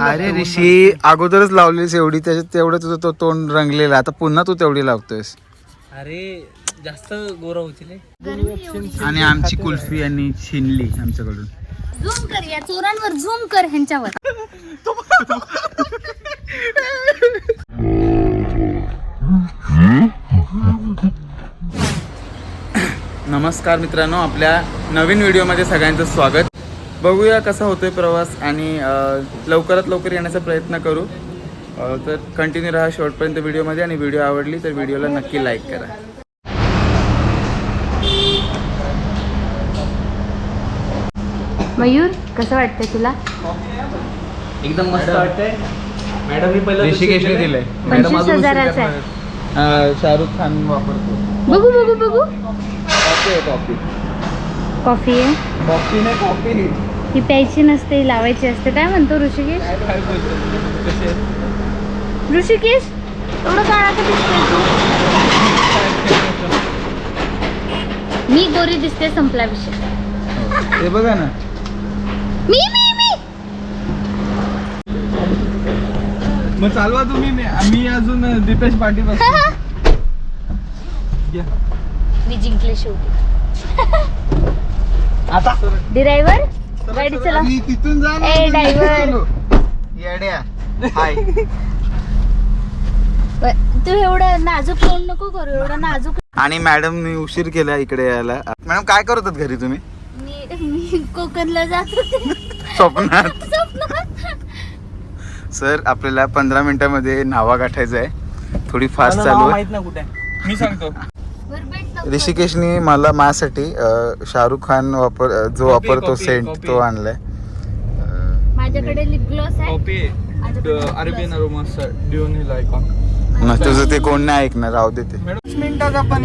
अरे ऋषी अगोदरच लावलीस एवढी त्याच्यात तेवढं तुझं तो तोंड रंगलेला. आता पुन्हा तू तेवढी लावतोयस. अरे जास्त गोरा होतील आणि आमची कुल्फी यांनी छिनली आमच्याकडून. झूम कर या चोरांवर झूम कर ह्यांच्यावर. नमस्कार मित्रांनो आपल्या नवीन व्हिडिओमध्ये सगळ्यांचं स्वागत. बघूया कसा होतोय प्रवास आणि लवकरात लवकर येण्याचा प्रयत्न करू. तर कंटिन्यू राहा शेवटपर्यंत व्हिडिओमध्ये आणि व्हिडिओ आवडली तर व्हिडिओला नक्की लाईक करा. मयूर कसं वाटतंय तुला? एकदम मस्त वाटतंय. मॅडम मी पहिलं ऋषिकेशने दिलंय पंचवीस हजाराचा आहे. अ, शाहरुख खान वापरतो. बघू बघू बघू. कॉफी आहे कॉफी. कॉफी आहे? कॉफी नाही कॉफी ही प्यायची नसते ही लावायची असते. काय म्हणतो ऋषिकेश? ऋषिकेश एवढं काळा का दिसतोय तू? मी गोरी दिसते संपला विषय. ते बघा ना. मी मी मी! मग चालवा तुम्ही मी अजून दीपेश पाटील मी जिंकले शेवटी आता? ड्रायव्हर? गाडी चला. मी तिथून जा ना. ए, driver. येड्या. हाय. तू एवढं नाजूक तोंड नको करू एवढं नाजूक आणि मॅडमनी उशीर केला इकडे यायला. मॅडम काय करत घरी तुम्ही? मी मी कोकणला जात स्वप्नात. सर आपल्याला पंधरा मिनिटामध्ये नावा गाठायचं आहे. थोडी फास्ट चालू आहे. माहीत ना कुठे. मी सांगतो. ऋषिकेशनी मला माझ्यासाठी शाहरुख खान वापर जो वापरतो सेंट. तो आणलाय. माझ्याकडे lip gloss Arabian. Aroma icon तुझं ते कोण नाही ऐकणार राहू दे ते. मॅडम मिनिटात आपण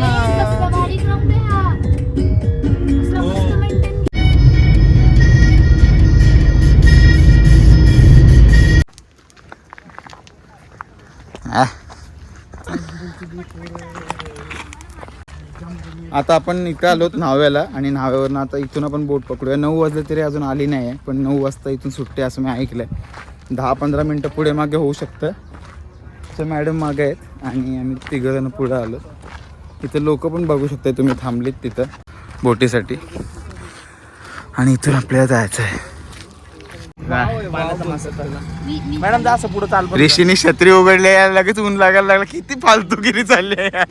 आता आपण इथं आलोत न्हाव्याला आणि न्हाव्यावरनं आता इथून आपण बोट पकडूया. नऊ वाजले तरी अजून आली नाही आहे पण नऊ वाजता इथून सुट्टे असं मी ऐकलंय. दहा पंधरा मिनटं पुढे मागे होऊ शकतं. तर मॅडम मागे आहेत आणि आम्ही तिघं जण पुढं आलो. इथं लोक पण बघू शकता तुम्ही थांबलीत तिथं बोटीसाठी. आणि इथून आपल्याला जायचं आहे मॅडम जा असं पुढे चाल. ऋषीने छत्री उघडले लगेच ऊन लागायला लागला. किती फालतूगिरी चालली आहे यार.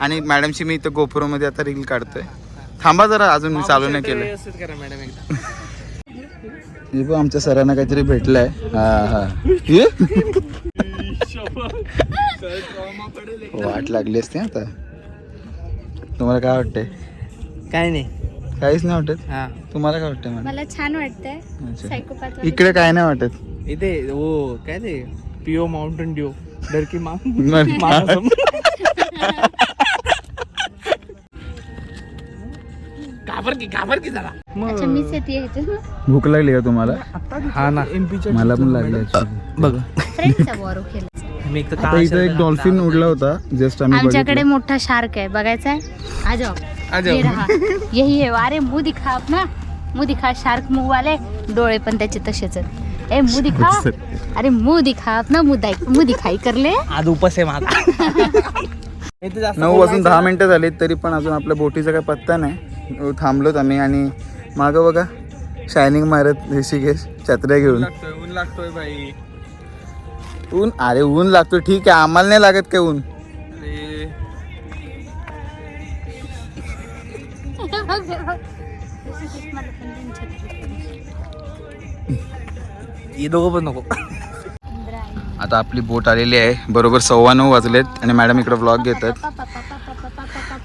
आणि मॅडमशी मी इथं GoPro मध्ये आता रील काढतोय. थांबा जरा अजून मी चालू नाही केलं मॅडम एकदा. हे बघ आमच्या सरांना काहीतरी भेटलंय. हा हा? वाट लागली असते आता. तुम्हाला काय वाटतंय? काय नाही. काहीच नाही वाटत? हा. तुम्हाला काय वाटतंय मला छान वाटतंय. अच्छा. इकडे काय नाही वाटत? इथे हो काय ते? पिओ माउंटेन ड्यू डरकी मा नाही. घाबर की घाबर की जरा अच्छा मीच येते इथून भूक लागली का तुम्हाला? हा ना. एमपीच्या मला पण लागली actually. बघ. फ्रेंडचा बॉरो खेळ मी एक तर आता इथं एक डॉल्फिन उडला होता जस्ट आम्ही आमच्याकडे बघितलं. मोठा शार्क आहे बघायचा आहे? आ जाओ आ जाओ. ये रहा. यही है अरे मुंह दिखा अपना मुंह दिखा शार्क मुंह वाले. डोळे पण त्याचे तसेच आहेत. ए मुंह दिखा अरे मुंह दिखा अपना मुंह दाई मुंह दिखाई कर ले. आज उपास आहे माझा. नऊ वाजून दहा मिनिटं झालीत तरी पण अजून आपल्या बोटीचा काही पत्ता नाही. थांबलोत आम्ही आणि मागं बघा शायनिंग मारत ऋषिकेश छत्र्या घेऊन. लागतोय ऊन लागतोय बाई. ऊन? अरे ऊन लागतो ठीक आहे आम्हाला नाही लागत काय ऊन. हे दोघं पण नको. आता आपली बोट आलेली आहे. बरोबर सव्वा नऊ वाजलेत आणि मॅडम इकडे ब्लॉग घेतात.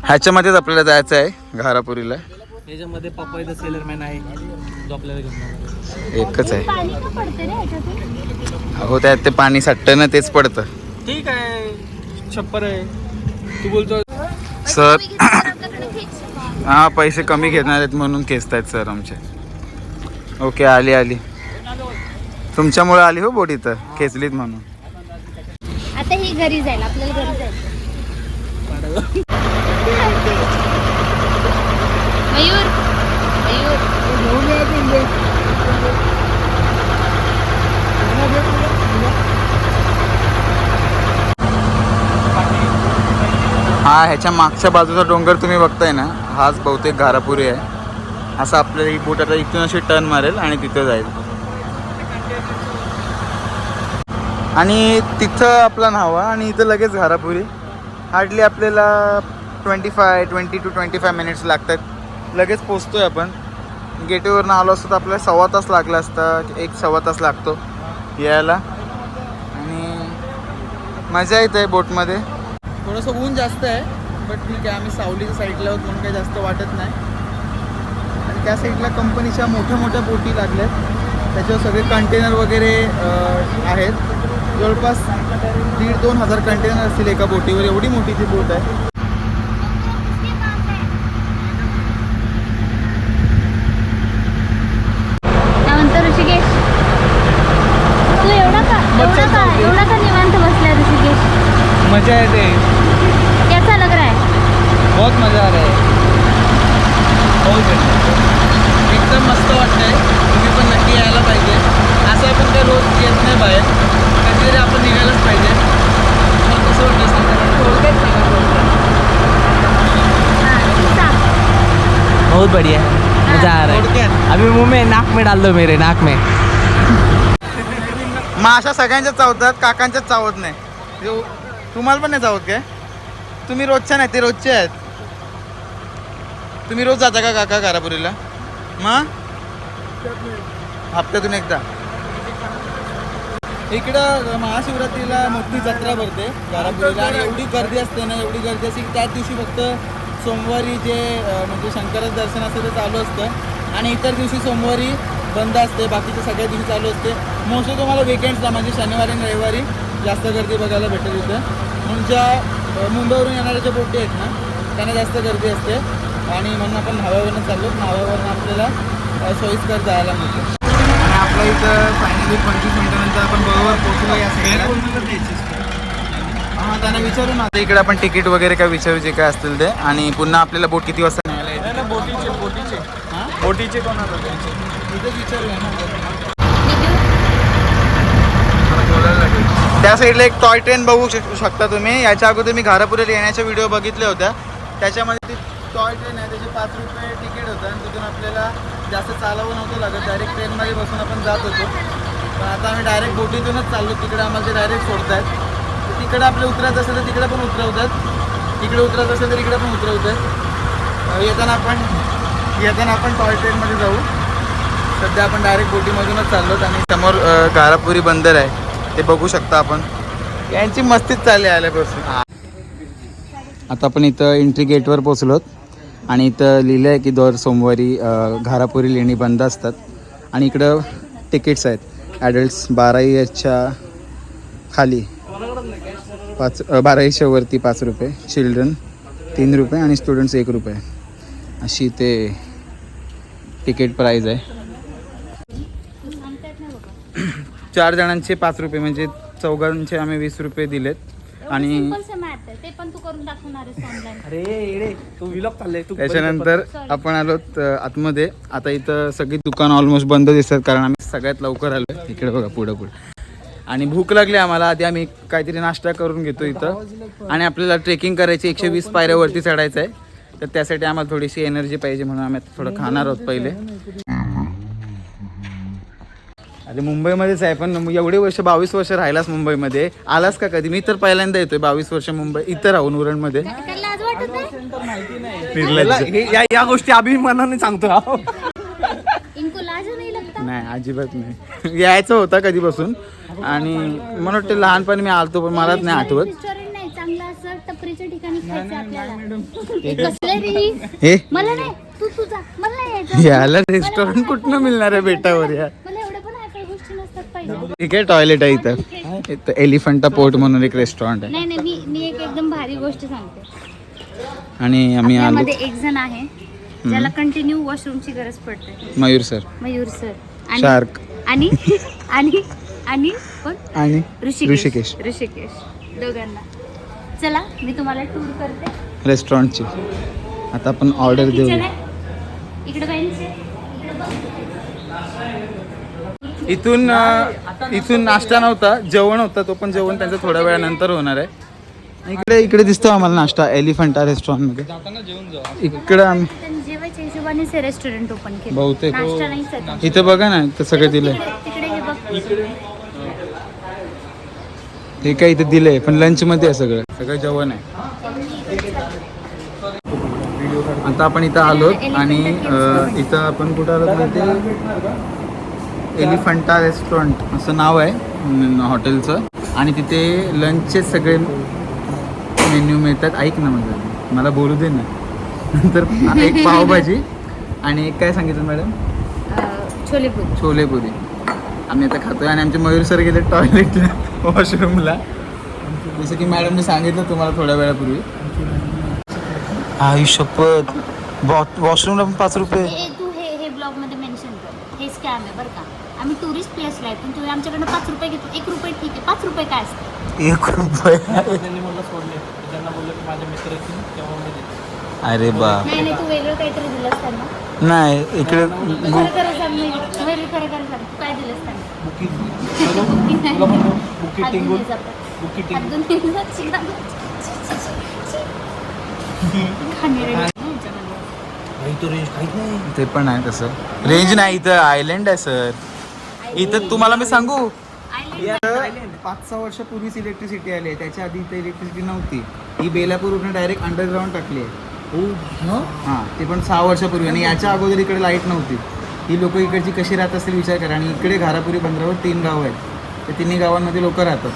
ह्याच्यामध्येच आपल्याला जायचं आहे घारापुरीला. याच्यामध्ये पप्पा सेलरमॅन आहे. जो आपल्याला घेऊन जाणार. एकच आहे. पाणी का पडते रे ह्याच्यातून अहो त्यात ते पाणी साठतं ना तेच पडतं. ठीक आहे. छप्पर आहे. तू बोलतो सर हा पैसे कमी घेणार आहेत म्हणून खेचतायत सर आमचे. ओके आली आली. तुमच्यामुळे आली हो बोट इथं खेचलीत म्हणून. आता ही घरी जाईल आपल्याला घरी जायचं. हा ह्याच्या मागच्या बाजूचा डोंगर तुम्ही बघताय ना हाच बहुतेक घारापुरी आहे. असं आपल्याला ही बोट आता इथून अशी टर्न मारेल आणि तिथं जाईल. आणि तिथं आपला न्हावा आणि इथं लगेच घारापुरी. हार्डली आपल्याला twenty five twenty two twenty five minutes लागतात. लगेच पोचतोय आपण. गेटवेवरनं आलो असतो तर आपल्याला सव्वा तास लागला असता एक सव्वा तास लागतो यायला. आणि मजा येते आहे बोटमध्ये. थोडंसं ऊन जास्त आहे बट ठीक आहे. आम्ही सावलीच्या साईडला आहोत म्हणून काही जास्त वाटत नाही. आणि त्या साईडला कंपनीच्या मोठ्या मोठ्या बोटी लागल्यात. त्याच्यावर सगळे कंटेनर वगैरे आहेत. जवळपास दीड दोन हजार कंटेनर असतील एका बोटीवर. एवढी मोठी ती बोट आहे. त्यानंतर ऋषिकेश. तू एवढा का एवढा का एवढा का निवांत बसलाय ऋषिकेश? मजा येते. कैसा लग रहा है. बहुत मजा आ रहा है. बहुत एकदम मस्त वाटतंय. यायला पाहिजे. असं आपण काही रोज येत नाही बाहेर. कधीतरी आपण निघायलाच पाहिजे. मला कसं वाटतं सांगा थोडक्यात सांगा थोडक्यात. हाँ, सांग. बहुत बढ़िया. मजा आ रहा है. अभी मुंह में नाक में डाल दो मेरे नाक में. माशा सगळ्यांच्याच चावतात काकांच्याच चावत नाही. यो, तुम्हाला पण नाही चावत काय? तुम्ही रोजच्या नाही ते रोजचे आहेत. तुम्ही रोज जाता का काका घारापुरीला? मग? हप्त्यातून एकदा. इकडं महाशिवरात्रीला मोठी जत्रा भरते. घारापुरीला आणि एवढी गर्दी असते ना एवढी गर्दी असते की त्याच दिवशी फक्त सोमवारी जे म्हणजे शंकराचं दर्शन असतं ते चालू असतं. आणि इतर दिवशी सोमवारी बंद असते. बाकीच्या सगळ्या दिवशी चालू असते. मोस्टली तुम्हाला विकेंड्सला म्हणजे शनिवारी आणि रविवारी जास्त गर्दी बघायला भेटेल इथं. म्हणून ज्या मुंबईवरून येणाऱ्या ज्या बोटी आहेत ना त्यांना जास्त गर्दी असते. आणि म्हणून आपण न्हाव्यावरनं चाललो. न्हाव्यावरनं आपल्याला सोयीस्कर जायला मिळतं. आणि आपल्या इथं फायनली पंचवीस मिनिटानंतर आपण बरोबर पोहोचलो या साईडला हां त्यांना विचारू ना इकडे आपण तिकीट वगैरे काय विचारू जे काय असतील ते. आणि पुन्हा आपल्याला बोट किती वाजता न्यायला बोटीचे बोटीचे. हां? बोटीचे कोणाला ना. त्या साईडला एक टॉय ट्रेन बघू शक- शकता तुम्ही. याच्या अगोदर मी घारापुरीला येण्याच्या व्हिडिओ बघितल्या होत्या. त्याच्यामध्ये ती टॉय ट्रेन आहे त्याचे पाच रुपये तिकीट होतं आणि तिथून आपल्याला जास्त चालावं नव्हतं लागत. डायरेक्ट ट्रेनमध्ये बसून आपण जात होतो. पण आता आम्ही डायरेक्ट बोटीतूनच चाललो. तिकडे आम्हाला ते डायरेक्ट सोडतात तर तिकडे आपले उतरायचं असेल तर तिकडे पण उतरवतात. तिकडे उतरायचं असेल तर इकडे पण उतरवतात. येताना आपण येताना आपण टॉय ट्रेनमध्ये जाऊ. सध्या आपण डायरेक्ट बोटीमधूनच चाललो आणि समोर गारापुरी बंदर आहे. ते बघू शकता आपण. यांची मस्तीच चालली आल्यापासून. आता आपण इथं एंट्री गेटवर पोचलोत आणि इथं लिहिलं आहे की दर सोमवारी घारापुरी लेणी बंद असतात. आणि इकडं तिकीट्स आहेत. ॲडल्ट्स बारा इयरच्या खाली. पाच बारा इयर्सच्या वरती पाच रुपये. चिल्ड्रन तीन रुपये आणि स्टुडंट्स एक रुपये. अशी ते तिकीट प्राईज आहे. चार जणांचे पाच रुपये म्हणजे चौघांचे आम्ही वीस रुपये दिलेत. आणि सिंपल से मॅथ आहे. ते पण तू करून दाखवणार आहेस ऑनलाईन अरे येडे तू विलॉग चाललंय तू त्याच्यानंतर. आपण आलोत आतमध्ये. आता इथं सगळी दुकान ऑलमोस्ट बंद दिसतात कारण आम्ही सगळ्यात लवकर आलो. इकडे बघा पुढं पुढं. आणि भूक लागली आम्हाला. आधी आम्ही काहीतरी नाश्ता करून घेतो इथं. आणि आपल्याला ट्रेकिंग करायची एकशे वीस पायऱ्यावरती चढायचं आहे तर त्यासाठी आम्हाला थोडीशी एनर्जी पाहिजे म्हणून आम्ही थोडं खाणार आहोत पहिले. अरे मुंबईमध्येच आहे पण एवढे वर्ष बावीस वर्ष राहिलास मुंबईमध्ये. आलास का कधी? मी तर पहिल्यांदा येतोय बावीस वर्ष मुंबई इथं राहून उरणमध्ये. काय लाज वाटत नाही? निर्लज्ज. या या गोष्टी अभिमानाने सांगतो हा. इनको लाज नाही लगता? नाही अजिबात नाही. यायचं होतं कधीपासून. आणि मला वाटतं लहानपणी मी आलतो पण मलाच नाही आठवत. हे? मला नाही तू तुझा मला नाही यायचं. याला रेस्टॉरंट कुठनं मिळणार आहे बेटावर या मला एवढ्या पण हायफाय गोष्टी नसतात पाहिजे ठीक आहे टॉयलेट आहे इथं. इथं एलिफंटा पोर्ट म्हणून एक रेस्टॉरंट आहे. नाही नाही मी मी एक एकदम भारी गोष्ट सांगते. आणि आम्ही आलो. आपल्यामध्ये एक जण आहे ज्याला कंटिन्यू वॉशरूमची गरज पडते. मयूर सर. मयूर सर. आणि शार्क. आणि आणि आणि कोण? आणि ऋषिकेश. ऋषिकेश. ऋषिकेश. दोघांना. चला मी तुम्हाला टूर करते. रेस्टॉरंटची आता आपण ऑर्डर देऊ किचन आहे. इकडे बेंच आहे इकडे बघ. इथून इथून नाश्ता नव्हता जेवण होता तो पण जेवण त्यांचं थोड्या वेळानंतर होणार आहे. इकडे इकडे दिसतो आम्हाला नाश्ता एलिफंटा रेस्टॉरंटमध्ये इकडे आम- त्यांनी जेवायच्या हिशोबानेच रेस्टॉरंट ओपन केलं. बहुतेक हो. इथं बघा ना इथं सगळं दिलंय. हे बघ. काय इथं दिलंय पण लंच मध्ये आहे सगळं. सगळं जेवण आहे. आता आपण इथं आलो आणि इथं आपण कुठं आलो? माहिती एलिफंटा रेस्टॉरंट असं नाव आहे हॉटेलचं. आणि तिथे लंचचे सगळे मेन्यू मिळतात. ऐक ना म्हणजे मला बोलू दे ना. नंतर एक पावभाजी आणि एक काय सांगितलं मॅडम? अं, छोले पूरी छोलेपुरी. आम्ही आता खातोय आणि आमचे मयूर सर गेले टॉयलेटला वॉशरूमला जसं की मॅडमने सांगितलं तुम्हाला थोड्या वेळापूर्वी. आई शपथ. वॉशरूमला पण पाच रुपये. तू हे हे ब्लॉगमध्ये मेन्शन कर. हे स्कॅम आहे बरं का. आम्ही टुरिस्ट प्लेसला आहे पण तुम्ही आमच्याकडनं पाच रुपये घेतो. एक रुपये ठीक आहे. पाच रुपये काय असतं? एक रुपये. त्यांनी मला सोडले त्यांना बोललं की माझे मित्र येतील तेव्हा मी देतो. अरे बा नाही नाही तू वेगळं काहीतरी दिलंस त्यांना. नाही इकडे खरं सांग मी वेगळं खरं खरं सांग. काय दिलंस त्यांना? तुला टिंगून. घाणेरडे ना रेंज काहीच नाही. ते पण आहे तसं. रेंज नाही इथं आयलंड आहे सर इथं तुम्हाला मी सांगू? पाच सहा वर्षापूर्वीच इलेक्ट्रिसिटी आली आहे. त्याच्या आधी इथं इलेक्ट्रिसिटी नव्हती. ही बेलापूरवरून डायरेक्ट अंडरग्राऊंड टाकली आहे. हो? हां ते पण सहा वर्षापूर्वी. आणि याच्या अगोदर इकडे लाइट नव्हती. ही लोक इकडची कशी राहत असतील विचार करा. आणि इकडे घारापुरी बंदरावर तीन गावं आहेत. त्या तिन्ही गावांमध्ये लोक राहतात.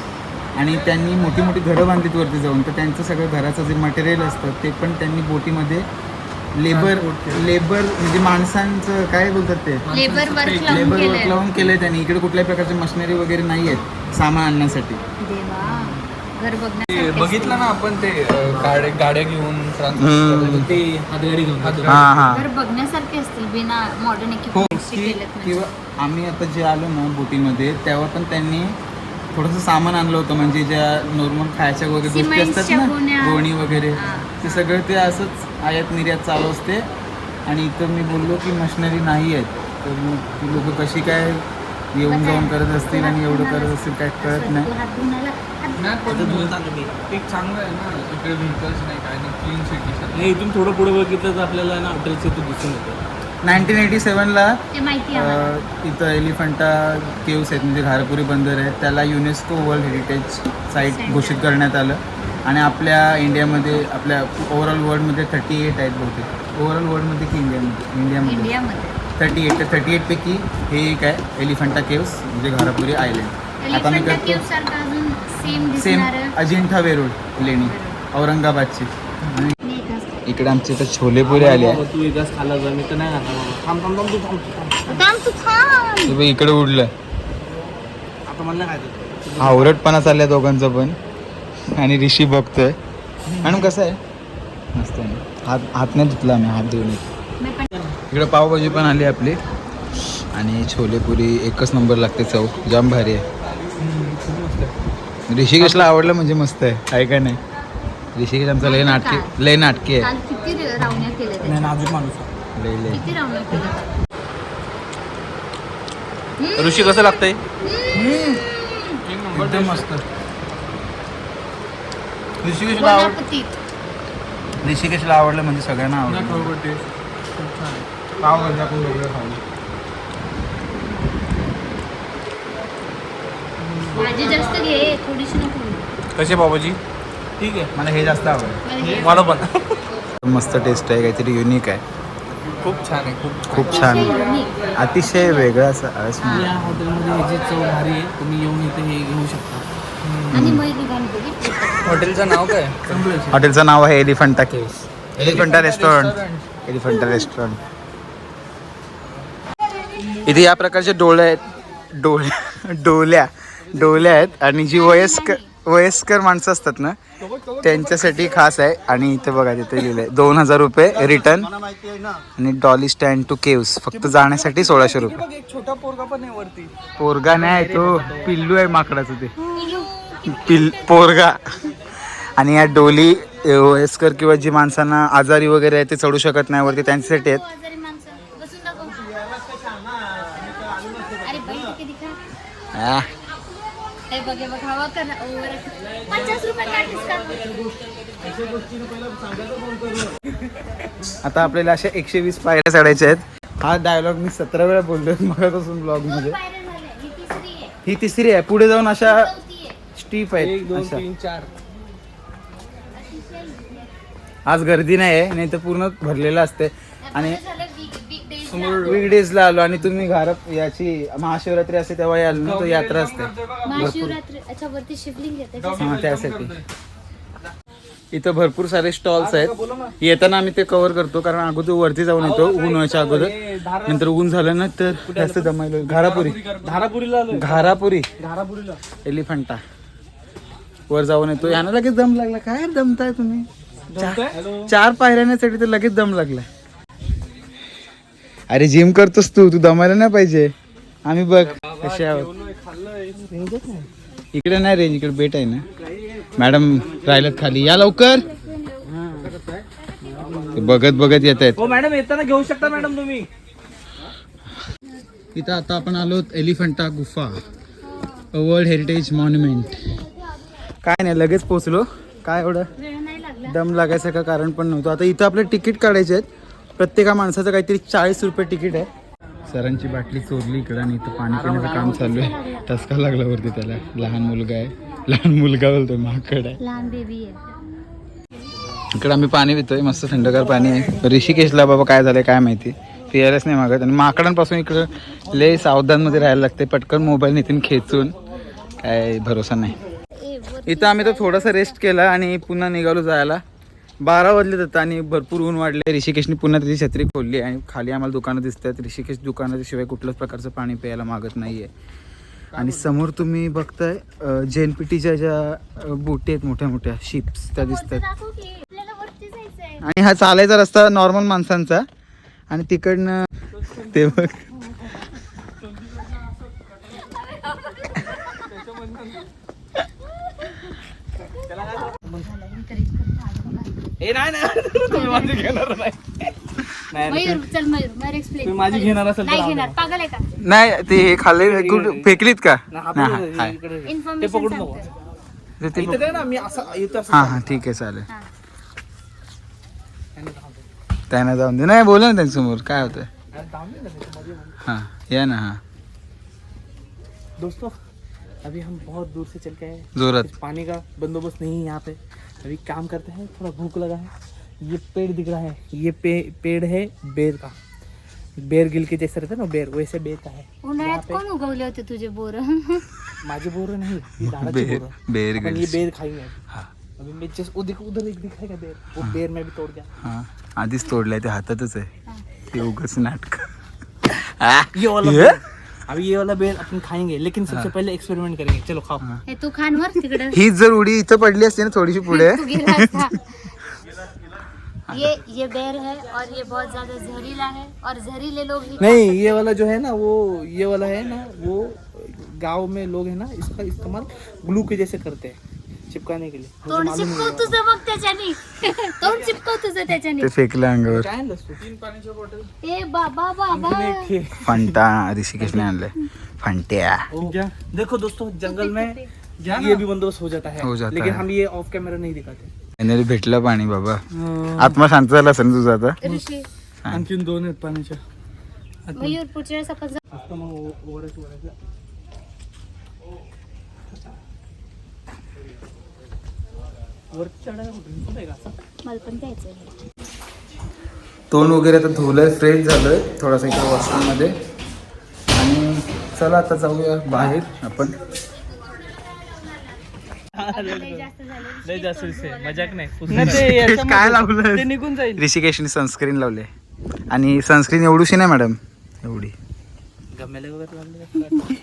आणि त्यांनी मोठी मोठी घरं बांधलीत वरती जाऊन. तर त्यांचं सगळं घराचं जे मटेरियल असतं ते पण त्यांनी बोटीमध्ये लेबर लेबर म्हणजे माणसांचं काय बोलतात ते? लेबर वर्क लावून लेबर वर्क केलंय. लावून केलंय त्यांनी. इकडे कुठल्याही प्रकारची मशिनरी वगैरे नाही आहेत सामान आणण्यासाठी. देवा. घर बघण्यासारखं बघितलं ना आपण ते अं, गाड्या गाड्या घेऊन हम्म. ते हातगाडी घेऊन हातगाडी. हां हां. घर बघण्यासारखे असतील बिना मॉडर्न हो की- केलेत म्हणजे. किंवा आम्ही आता जे आलो ना बोटीमध्ये तेव्हा पण त्यांनी थोडंसं सामान आणलं होतं म्हणजे ज्या नॉर्मल खायच्या वगैरे गोष्टी असतात सिमेंटच्या. ना गोणी वगैरे हां. ते सगळं ते असंच आयात निर्यात चालू असते. आणि इथं मी बोललो की मशिनरी नाही आहेत. तर मग ती लोक कशी काय येऊन जाऊन करत असतील आणि एवढं करत असतील काय कळत नाही. हात एक चांगलं आहे ना इकडे व्हेकल्स नाही काय नाही क्लीन सिटी नाही. इथून थोडं पुढे बघितलं तर आपल्याला ना हॉटेलचं इथं दिसून येतं. नाईन्टीन एटी सेवनला ते माहिती आहे आम्हाला. इथं एलिफंटा केव्स आहेत म्हणजे घारपुरी बंदर आहे त्याला युनेस्को वर्ल्ड हेरिटेज साईट. घोषित करण्यात आलं. आणि आपल्या इंडियामध्ये आपल्या ओव्हरऑल वर्ल्डमध्ये थर्टी एट आहेत बहुतेक. ओव्हरऑल वर्ल्डमध्ये की इंडियामध्ये? इंडियामध्ये. इंडियामध्ये. थर्टी एट तर थर्टी एटपैकी हे एक आहे एलिफंटा केव्स म्हणजे घारापुरी आयलंड आता मी एलिफंटा करतो केव्ह सारखं अजून सेम सेम दिसणार? अजिंठा वेरूळ लेणी औरंगाबादची. आणि इकडे आमचे इथं छोलेपुरी आले. आहे तू एकच खाल्ला जा मी तर नाही. थांब थांब थांब तू थांब थांब. तू थांब. हे बघ, इकडे उडलं. आता मला नाही खायचं. आवरटपणा चाललाय दोघांचं पण. आणि ऋषी बघतोय. मॅडम कसं आहे? मस्त आहे. हात हात नाही धुतला आम्ही हात धुवून मी पण इकडे पावभाजी पण आली आपली. आणि छोलेपुरी एकच नंबर लागते चव. जाम भारी आहे. ऋषिकेशला आवडलं म्हणजे मस्त आहे. आहे का नाही? ऋषिकेश आमचा लय नाटकी लय नाटकी आहे. काल किती रावण्या केल्या नाही नाजूक माणूस आहे. लय लय. किती रावण्या केल्या? ऋषी कसं लागतंय? एकदम मस्त. ऋषिकेशला आवड वनापतीत ऋषिकेशला आवडलं म्हणजे सगळ्यांना आवडलं. पावभाजी आपण बघूया खाऊ भाजी जास्त घे थोडीशी नको. कसे बाबाजी? ठीक आहे. मला हे जास्त आवडलं. मला हे- पण. मस्त टेस्ट आहे काहीतरी युनिक आहे. खूप छान आहे खूप खूप छान. अतिशय वेगळं असं या हॉटेलमध्ये ह्याची चव भारी आहे तुम्ही येऊन इथे हे घेऊ शकता. हॉटेलचं नाव काय? हॉटेलचं नाव आहे Elephanta caves Elephanta restaurant Elephanta restaurant इथे या प्रकारचे डोळे आहेत. डोळे डोल्या डोल्या आहेत. आणि जी वयस्कर वयस्कर माणसं असतात ना त्यांच्यासाठी खास आहे. आणि इथे बघा तिथे लिहिलं आहे दोन हजार रुपये रिटर्न आणि डॉली स्टँड टू केव्स फक्त जाण्यासाठी सोळाशे रुपये. छोटा पोरगा पण आहे वरती. पोरगा नाही तो पिल्लू आहे माकडाचं ते. पिल पोरगा. आणि या डोली वयस्कर किंवा जी माणसांना आजारी वगैरे आहे ते चढू शकत नाही वरती त्यांच्यासाठी आहेत. आजारी हे बघ बघ हवा कर ओव्हर पचास रुपये आता आपल्याला अशा एकशे वीस पायऱ्या चढायच्या आहेत. हा डायलॉग मी सतरा वेळा बोललोय मगापासून ब्लॉगमध्ये. ही तिसरी आहे. ही तिसरी आहे. पुढे जाऊन अशा स्टीप आहेत. अशा. आज गर्दी नाही आहे नाही तर पूर्ण भरलेलं असते आणि बरं झालं बिग बिग डेज वीकडेजला आलो आणि तुम्ही घरात याची महाशिवरात्री असते तेव्हा याल ना तर यात्रा असते. महाशिवरात्री अच्छा वरती शिवलिंग आहे त्याच्या हा त्यासाठी. इथं भरपूर सारे स्टॉल्स आहेत. येताना आम्ही ते कव्हर करतो कारण अगोदर वरती जाऊन येतो ऊन व्हायच्या अगोदर. नंतर ऊन झालं ना तर जास्त दमायलो घारापुरी. धारापुरीला आलोय. घारापुरी. धारापुरीला. एलिफंटा. वर जाऊन येतो. यानं लगेच दम लागला. काय दमताय तुम्ही? हॅलो. चार पायऱ्यासाठी तर लगेच दम लागला. अरे जिम करतोस तू तू दमायला नाही पाहिजे. आम्ही बघ कसे आहोत. इकडे नाही रेंज इकडे बेट आहे ना. मॅडम राहिलेत खाली. या लवकर. ते बघत बघत येत आहेत. हो मॅडम येताना घेऊ शकता मॅडम तुम्ही. इथं आता आपण आलो एलिफंटा गुफा वर्ल्ड हेरिटेज मॉन्युमेंट. काय नाही लगेच पोचलो काय एवढं? वेळ नाही लागला. दम लागायचं का कारण पण नव्हतं. आता इथं आपलं तिकीट काढायचे आहेत. प्रत्येका माणसाचं काहीतरी चाळीस रुपये तिकीट आहे. सरांची बाटली चोरली इकडं आणि इथं पाणी पिण्याचं काम चालू आहे. टसका लागला वरती त्याला. लहान मुलगा आहे. लहान मुलगा बोलतोय माकड आहे. लहान बेबी आहे. इकडं आम्ही पाणी पितोय मस्त थंडगार पाणी आहे. ऋषिकेशला बाबा काय झालंय काय माहिती. पियायलाच नाही मागत. आणि माकडांपासून इकडं लय सावधानमध्ये राहायला लागते पटकन मोबाईल नितीन खेचून. काय भरोसा नाही. इथं आम्ही तर थोडासा रेस्ट केला आणि पुन्हा निघालो जायला. बारा वाजले जातं आणि भरपूर ऊन वाढले. ऋषिकेशने पुन्हा त्याची छत्री खोलली आणि खाली आम्हाला दुकानं दिसत आहेत. ऋषिकेश दुकानाशिवाय कुठल्याच प्रकारचं पाणी प्यायला मागत नाही आहे आणि समोर तुम्ही बघताय जेन पी टीच्या ज्या बोटी आहेत मोठ्या मोठ्या शिप्स त्या दिसत आहेत. आणि हा चालायचा रस्ता नॉर्मल माणसांचा. आणि तिकडनं ते बघ. ए नाही नाही. तुम्ही माझी घेणार नाही. नाही मयूर चल मयूर मयूर एक्सप्लेन तुम्ही माझी घेणार असेल तर नाही घेणार. पागल आहे का? नाही ते हे खाल्ले कुठं- फेकलीत का? हा हा, ते इन्फॉर्मेशन पकडू नको ते- ते इथं काय ना मी असं येतो असं हा हा ठीक आहे चालेल. हा. त्यांना जाऊन दे. नाही बोला ना त्यांच्यासमोर काय होतं अरे जाऊन दे ना त्याच्यामध्ये मग. हाँ या ना हाँ. दोस्तों अभी हम बहुत दूर से चल के आए जोरात. पानी का बंदोबस्त नहीं है यहाँ पे। अभी काम करते हैं थोड़ा भूख लगा है। ये पेड़ दिख रहा है ये पे, पेड़ है बेर का। बेर गिल के जैसे रहते हैं ना बेर वैसे बेर का है। उन्हाळ्यात कोण उगवले होते तुझे बोर? माझे बोर नहीं झाडाचे बेर बोर। बेर अपन ये गिल्स. बेर खाएंगे अभी। हा। अभी मैं जस्ट वो देखो उधर एक दिखाएगा बेर। वो बेर में भी तोड़ गया। हा आधीच तोडलंय ते हातातच आहे. ते उगच नाटक. ये वाला ये? बेर। अभी ये वाला बेर अपन खाएँगे लेकिन सबसे पहले एक्सपेरिमेंट करेंगे। चलो खाओ। हे। तू खानवर तिकडं। ही जर उडी इथं पडली असती ना थोडीशी पुढे। तू गेला असता। ये ये बेर है और ये बहुत ज़्यादा जहरीला है और जहरीले लोग ही नहीं ये वाला जो है ना वो ये वाला है ना वो गाँव में लोग है ना इसका इस्तेमाल ग्लू के जैसे करते हैं। चिपकाने के लिए मुझे तोंड नहीं चिपकव तुझं त्याच्यानी. तोंड चिपकव तुझं त्याच्यानी. ते फेकलं अंगावर. क्या है ए बाबा बाबा. फंटा ऋषिकेशने आणलंय. फंट्या. क्या देखो दोस्तों जंगल में ये भी बंदोबस्त हो जाता है. हो जाता लेकिन है। हम ये ऑफ कैमरा नहीं दिखाते. फायनली भेटलं पाणी बाबा. आत्मा शांत झाला असेल ना तुझा आता? ऋषी. आणखीन दोन आहेत पाण्याच्या. मयूर पुढच्या वेळेस आपण जाऊ. मग ओव्हरच वर चढायला कुठून कुठं आहे का असं? मला पण द्यायचं तोंड वगैरे आता धुलंय फ्रेश झालोय थोडासा इकडे वॉशरूममध्ये आणि चला आता जाऊया बाहेर आपण. लय जास्त दिसते मजाक नाही. काय लावलं ते निघून जाईल. ऋषिकेशने सनस्क्रीन लावले आणि सनस्क्रीन एवढीशी नाही मॅडम एवढी. गमेले वगैरे लागले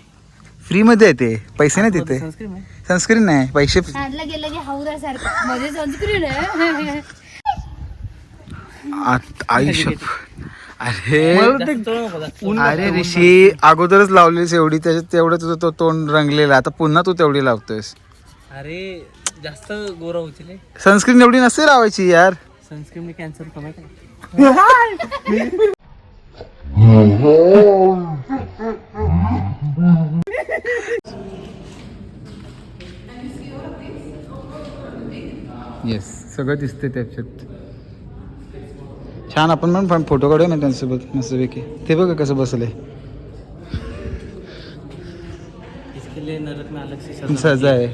फ्रीमध्ये आहे ते. पैसे नाही तिथे. सनस्क्रीन नाही पैसे आयुष्य अरे. अरे ऋषी अगोदरच लावलीस एवढी त्याच्यात तेवढं तुझं तो तोंड रंगलेला. आता पुन्हा तू तेवढी लावतोयस. अरे जास्त गोरा होतील सनस्क्रीन एवढी नसते लावायची यार. सनस्क्रीन कॅन्सर कमी येस सगळं दिसते त्याच्यात. छान आपण पण पण फ़ोटो काढूया ना त्यांच्यासोबत मस्तपैकी. ते बघा कसं बसले सजा आहे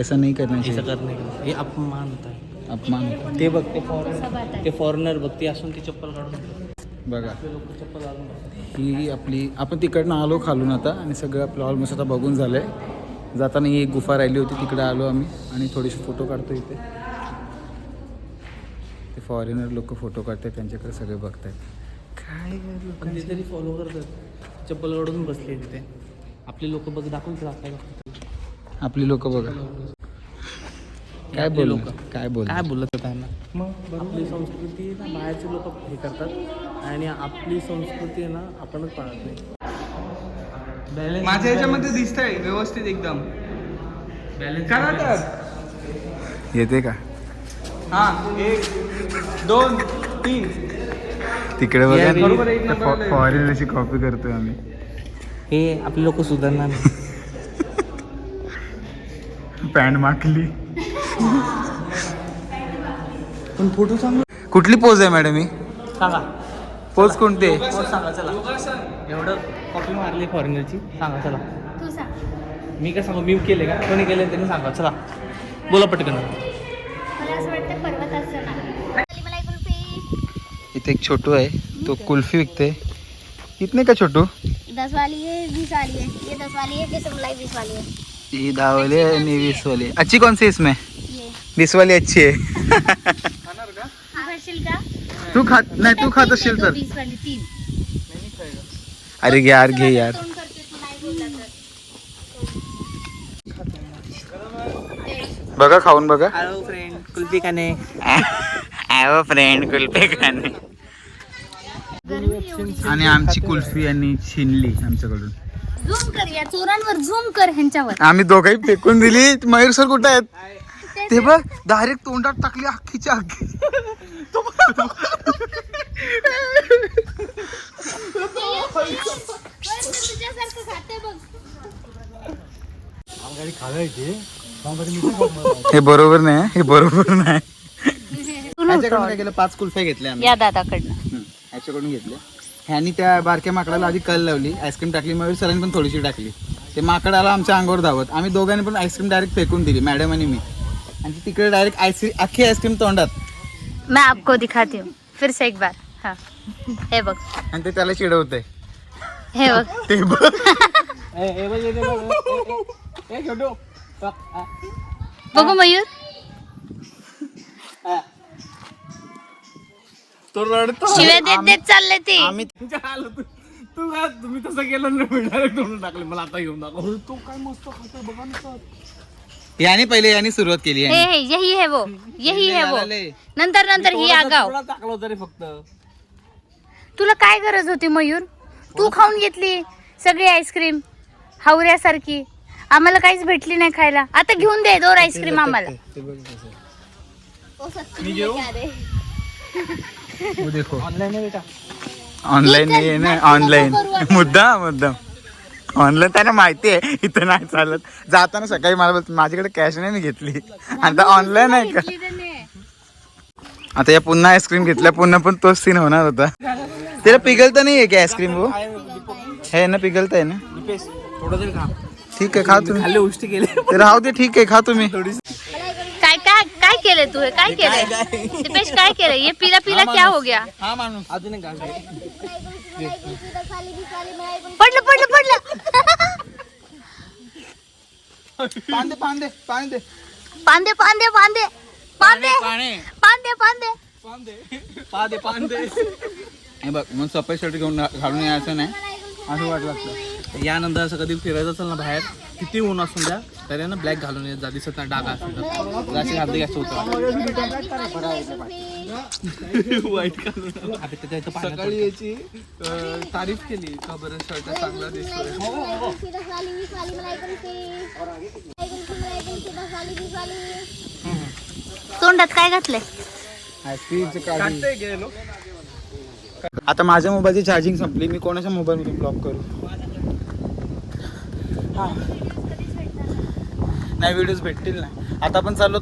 ऐसा नाही करना ऐसा करना अपमान होता है। अपमान. होता ते बघ ते फॉरेनर ते फॉरेनर बघ ती असून ती चप्पल काढून बघा. ते लोक चप्पल घालून बघतात. ही आपली आपण तिकडनं आलो खालून आता आणि सगळं आपलं ऑलमोस्ट आता बघून झालं आहे जाताना ही एक गुफा राहिली होती तिकडे आलो आम्ही आणि थोडेसे फोटो काढतो इथे. ते फॉरेनर लोक फोटो काढतात त्यांच्याकडे सगळे बघतायत. काय तरी फॉलो करतात. चप्पल काढून बसले तिथे. आपले लोक बघ दाखवून आपली लोक बघा. काय बोल? लोकं. काय बोल? काय बोलत होता ना मग आपली संस्कृती ना बाहेरचे लोक हे करतात. आणि आपली संस्कृती आहे ना आपणच पाळत नाही. माझ्या ह्याच्यामध्ये दिसतंय व्यवस्थित एकदम. करा तर. येते का? हा एक दोन तीन. तिकडे बघा. आलंय. फॉरेनरची कॉपी करतोय आम्ही. हे आपले लोक सुधारणार पॅन्ट माकली पण फोटो सांग. कुठली पोज आहे मॅडम ही? सांगा. पोज कोणते हो, सांगा चला. एवढं कॉपी मारली फॉरेनरची. सांगा चला. तू सांग. मी काय सांगू? मी केले का? कोणी केले त्यांनी सांगा चला. बोला पटकन. इथे एक छोटू आहे. तो कुल्फी विकते इतने का छोटू? दस वाली है बीस वाली है ये दस वाली है ये. मलाई बीस वाली है ये दहा वाली है आणि वीस वाली अच्छी कौन सी इसमें? ये बीस वाली अच्छी है का? तू खात नाही तू खात असशील तर. बीस वाली तीन? अरे घे यार. घे यार बघा खाऊन बघा. हॅलो फ्रेंड कुल्फी खाणे ॲव फ्रेंड कुल्फी खाणे आणि आमची कुल्फी यांनी छिनली आमच्याकडून. झूम कर या चोरांवर झूम कर ह्यांच्यावर. आम्ही दोघंही फेकून दिली. मयूर सर कुठे आहेत? ते बघ डायरेक्ट तोंडात टाकली अख्खीच्या अख्खी तुझ्यासारखं खाते बघ हे बरोबर नाही हे बरोबर नाही. ह्याच्याकडून काय केलं? पाच कुल्फ्या घेतल्या आम्ही. या दादाकडनं. हम्म, ह्याच्याकडून घेतल्या ह्यानी त्या बारक्या माकडाला आधी कल लावली आईस्क्रीम टाकली मयूर सरांनी पण थोडीशी टाकली. ते माकड आला आमच्या अंगावर धावत. आम्ही दोघांनी पण आईस्क्रीम डायरेक्ट फेकून दिली मॅडम आणि मी. आणि ती तिकडे डायरेक्ट आईस्क्रीम अख्खी आईस्क्रीम तोंडात. मैं आपको दिखाती हूँ। फिर से एक बार। हाँ। हे बघ। आणि ते त्याला चिडवतंय. हे बघ। ते बघ. बघू मयूर। तो रडतो. शिव्या देत देत चालले ते. आम्ही तू काय तुम्ही तसं केलं नाही मी डायरेक्ट तोंड टाकले. मला आता घेऊन दाखव. तो काय मस्त खातो बघा ना याने पहिले याने सुरुवात केली हे याने. हे यही है वो यही है वो. झालेले. नंतर नंतर ही आगाव. थोडा टाकला होता रे फक्त. तुला काय गरज होती मयूर? तू खाऊन घेतली सगळी आईस्क्रीम हावऱ्यासारखी. आम्हाला काहीच भेटली नाही खायला. आता घेऊन दे दोन आईस्क्रीम आम्हाला. ऑनलाईन ऑनलाईन ऑनलाईन मुद्दा मुद्दा ऑनलाईन त्यांना माहिती आहे इथं नाही चालत. जाताना सकाळी मला बोलतो माझ्याकडे कॅश नाही मी घेतली. आता ऑनलाईन आहे का? आता या पुन्हा आईस्क्रीम घेतल्या पुन्हा पण तोच सीन होणार होता. त्याला पिघलता नाही आहे की आईस्क्रीम वो हे ना पिघलत आहे ना ठीक आहे खा तुम्ही. राहू दे ठीक आहे खा तुम्ही. केलंय तू हे? काय केलंय दीपेश काय केलंय ये पिला पिला क्या हो गया? हा माणूस अजून. पडलं पडलं पडलं पांदे पांदे पांदे पांदे पांदे पांदे पांदे पांदे पांदे पादे पांदे हे बघ मग शर्ट घेऊन घालून यायचं नाही. असं वाटलं यानंतर असं कधी फिरायचं असेल ना बाहेर किती ऊन असून द्या तरी ना ब्लॅक घालून येत जा दिसत नाही डागा तर असे घातले घ्यायचं होतं. वाईट घालून. सकाळी याची तारीफ केली. का बरं शर्ट चांगला दिसतोय. तोंडात काय घातलंय? गेलो आता माझ्या मोबाईलची चार्जिंग संपली. मी कोणाच्या मोबाईलमधून ब्लॉक करू? नाही व्हिडिओज भेटतील ना. आता आपण चाललो